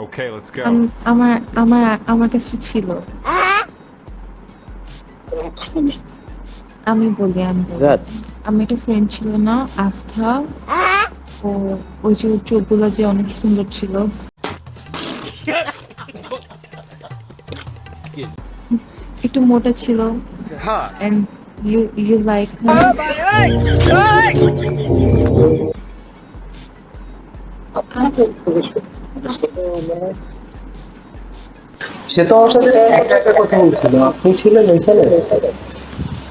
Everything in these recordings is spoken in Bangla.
Okay, let's go. আম- আমার আমার আমার কাছে ছিল আমি বলি আমি বলি। জাত আমি একটা ফ্রেন্ড ছিল না আস্থা ও ওই যে ওর চোখগুলো যে অনেক সুন্দর ছিল একটু মোটা ছিল and you you like her সে তো আমার সাথে একটা একটা কথা বলছিল। আপনি ছিলেন ওইখানে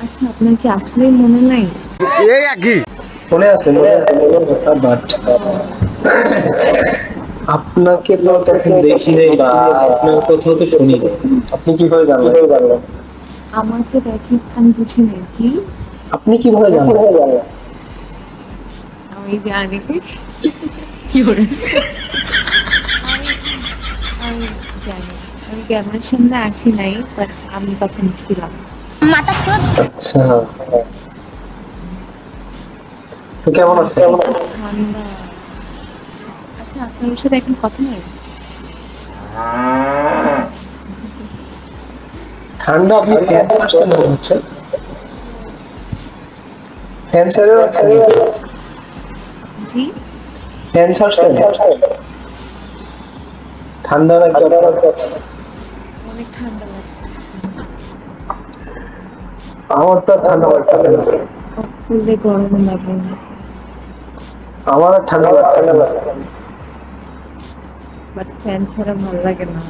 আচ্ছা আপনার কি আসলেই মনে নাই? মনে আছে মনে আছে। বাট আপনাকে তো তখন দেখি নাই বা আপনার কোথাও তো শুনি নাই। আপনি কীভাবে জানলেন? আমাকে দেখি আমি বুঝি নাই কি? আপনি কীভাবে জানলেন? আমি জানি। কি করে? আমি জানি আমি ক্যামেরার সামনে আসি নাই বাট আমি তখন ছিলাম। আচ্ছা তো কেমন আছে ঠান্ডা। আচ্ছা আপনার সাথে এখন কথা নেই ঠান্ডা আপনি ফ্যান ছাড়ছেন হচ্ছে? জি? ফ্যান ছাড়ছেন ঠান্ডা লাগছে অনেক ঠান্ডা লাগছে। আমার তো ঠান্ডা লাগছে গরম লাগে। আমার ঠান্ডা লাগছে না। বাট ফ্যান ছাড়া ভালো লাগে না।